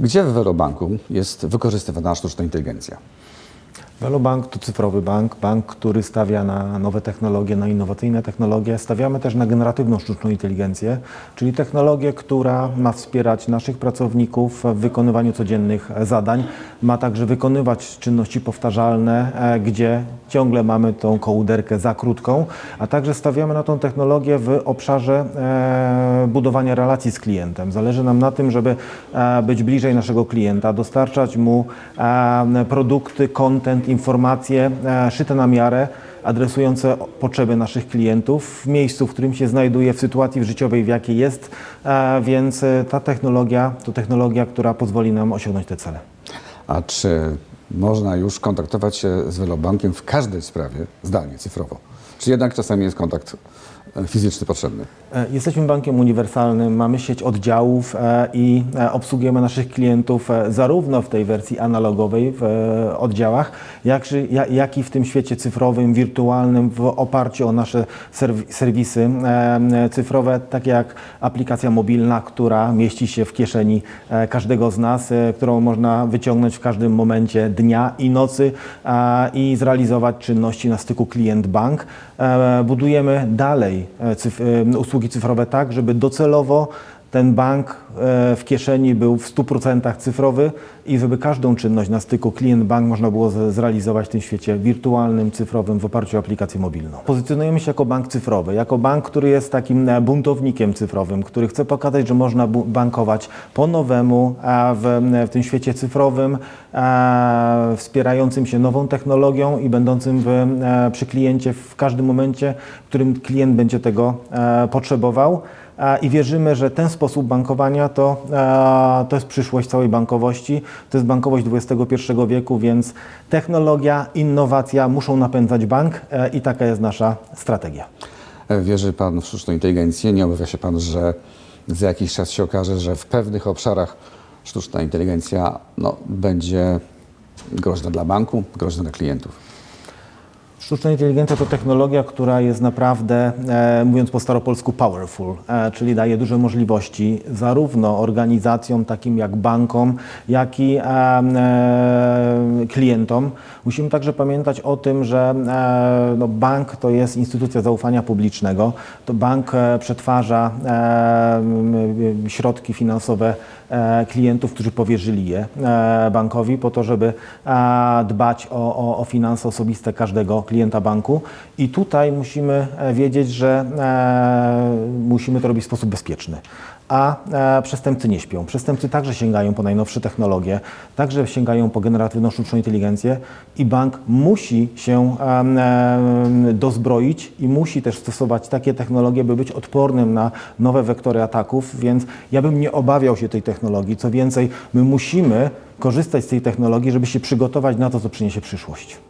Gdzie w Velobanku jest wykorzystywana sztuczna inteligencja? Velobank to cyfrowy bank, bank, który stawia na nowe technologie, na innowacyjne technologie. Stawiamy też na generatywną sztuczną inteligencję, czyli technologię, która ma wspierać naszych pracowników w wykonywaniu codziennych zadań. Ma także wykonywać czynności powtarzalne, e, gdzie ciągle mamy tą kołderkę za krótką, a także stawiamy na tą technologię w obszarze e, budowania relacji z klientem. Zależy nam na tym, żeby e, być bliżej naszego klienta, dostarczać mu produkty, content, informacje e, szyte na miarę, adresujące potrzeby naszych klientów w miejscu, w którym się znajduje, w sytuacji życiowej, w jakiej jest, e, więc e, ta technologia to technologia, która pozwoli nam osiągnąć te cele. A czy można już kontaktować się z Velobankiem w każdej sprawie zdalnie, cyfrowo? Czy jednak czasami jest kontakt e, fizyczny potrzebny? E, Jesteśmy bankiem uniwersalnym, mamy sieć oddziałów e, i obsługujemy naszych klientów zarówno w tej wersji analogowej w oddziałach, jak, jak i w tym świecie cyfrowym, wirtualnym w oparciu o nasze serw- serwisy cyfrowe, takie jak aplikacja mobilna, która mieści się w kieszeni każdego z nas, którą można wyciągnąć w każdym momencie dnia i nocy i zrealizować czynności na styku klient-bank. E, Budujemy dalej e, cyf- e, usługi cyfrowe tak, żeby docelowo ten bank w kieszeni był w 100% cyfrowy i żeby każdą czynność na styku klient-bank można było zrealizować w tym świecie wirtualnym, cyfrowym w oparciu o aplikację mobilną. Pozycjonujemy się jako bank cyfrowy, jako bank, który jest takim buntownikiem cyfrowym, który chce pokazać, że można bankować po nowemu w, w tym świecie cyfrowym, wspierającym się nową technologią i będącym w, e, przy kliencie w każdym momencie, w którym klient będzie tego e, potrzebował. E, I wierzymy, że ten sposób bankowania to, e, to jest przyszłość całej bankowości. To jest bankowość XXI wieku, więc technologia, innowacja muszą napędzać bank e, i taka jest nasza strategia. E, Wierzy Pan w sztuczną inteligencję? Nie obawia się Pan, że za jakiś czas się okaże, że w pewnych obszarach sztuczna inteligencja no, będzie groźna dla banku, groźna dla klientów? Sztuczna inteligencja to technologia, która jest naprawdę, e, mówiąc po staropolsku, powerful, e, czyli daje duże możliwości zarówno organizacjom takim jak bankom, jak i e, e, klientom. Musimy także pamiętać o tym, że e, no, bank to jest instytucja zaufania publicznego. To bank e, przetwarza e, środki finansowe e, klientów, którzy powierzyli je e, bankowi po to, żeby e, dbać o, o, o finanse osobiste każdego klienta banku. I tutaj musimy e, wiedzieć, że e, musimy to robić w sposób bezpieczny. A e, przestępcy nie śpią. Przestępcy także sięgają po najnowsze technologie, także sięgają po generatywną sztuczną inteligencję i bank musi się dozbroić i musi też stosować takie technologie, by być odpornym na nowe wektory ataków, więc ja bym nie obawiał się tej technologii. Co więcej, my musimy korzystać z tej technologii, żeby się przygotować na to, co przyniesie przyszłość.